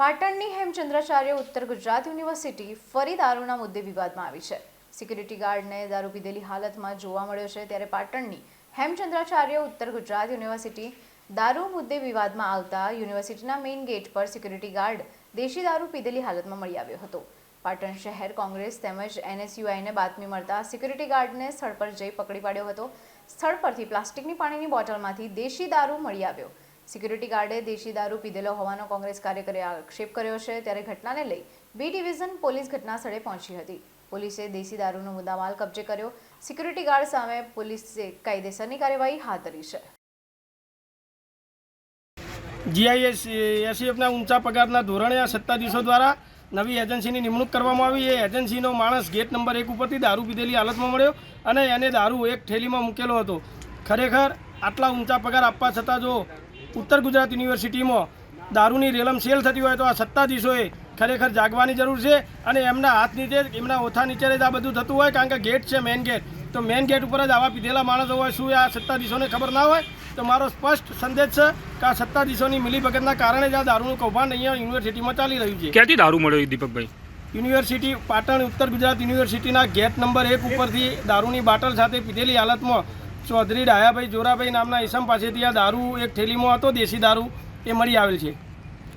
પાટણની હેમચંદ્રાચાર્ય ઉત્તર ગુજરાત યુનિવર્સિટી ફરી દારૂના મુદ્દે વિવાદમાં આવી છે. સિક્યુરિટી ગાર્ડને દારૂ પીધેલી હાલતમાં જોવા મળ્યો છે ત્યારે પાટણની હેમચંદ્રાચાર્ય ઉત્તર ગુજરાત યુનિવર્સિટી દારૂ મુદ્દે વિવાદમાં આવતા યુનિવર્સિટીના મેઇન ગેટ પર સિક્યુરિટી ગાર્ડ દેશી દારૂ પીધેલી હાલતમાં મળી આવ્યો હતો. પાટણ શહેર કોંગ્રેસ તેમજ એનએસયુઆઈને બાતમી મળતા સિક્યુરિટી ગાર્ડને સ્થળ પર જઈ પકડી પાડ્યો હતો. સ્થળ પરથી પ્લાસ્ટિકની પાણીની બોટલમાંથી દેશી દારૂ મળી આવ્યો. સિક્યુરિટી ગાર્ડે દેશી દારૂ પીધેલો હોવાનો કોંગ્રેસ કાર્યકરે આક્ષેપ કર્યો છે. ત્યારે ઘટનાને લઈ બી ડિવિઝન પોલીસ ઘટના સ્થળે પહોંચી હતી. પોલીસે દેશી દારૂનો મુદ્દામાલ કબજે કર્યો. સિક્યુરિટી ગાર્ડ સામે પોલીસે કાયદેસરની કાર્યવાહી હાથ ધરી છે. જીઆઈએસ એસીએફના ઊંચા પગારના ધોરણે આ સત્તાધીશો દ્વારા નવી એજન્સીની નિમણૂક કરવામાં આવી. એ એજન્સીનો માણસ ગેટ નંબર એક ઉપરથી દારૂ પીધેલી હાલતમાં મળ્યો અને એને દારૂ એક થેલીમાં મૂકેલો હતો. ખરેખર આટલા ઊંચા પગાર આપવા છતાં જો ઉત્તર ગુજરાત યુનિવર્સિટીમાં દારૂની રેલમ સેલ થતી હોય તો આ સત્તાધીશોએ ખરેખર જાગવાની જરૂર છે અને એમના હાથ નીચે એમના ઓથા નીચે જ આ બધું થતું હોય કારણ કે ગેટ છે મેઇન ગેટ તો મેઇન ગેટ ઉપર જ આવા પીધેલા માણસો હોય શું આ સત્તાધીશોને ખબર ના હોય? તો મારો સ્પષ્ટ સંદેશ છે કે આ સત્તાધીશોની મિલીભગતના કારણે જ આ દારૂનું કૌભાંડ અહીંયા યુનિવર્સિટીમાં ચાલી રહ્યું છે. ક્યાંથી દારૂ મળ્યો દીપકભાઈ? યુનિવર્સિટી પાટણ ઉત્તર ગુજરાત યુનિવર્સિટીના ગેટ નંબર એક ઉપરથી દારૂની બાટલ સાથે પીધેલી હાલતમાં ચૌધરી ડાયાભાઈ જોરાભાઈ નામના ઈસમ પાસેથી આ દારૂ, એક થેલીમાં હતો, દેશી દારૂ, એ મળી આવેલ છે.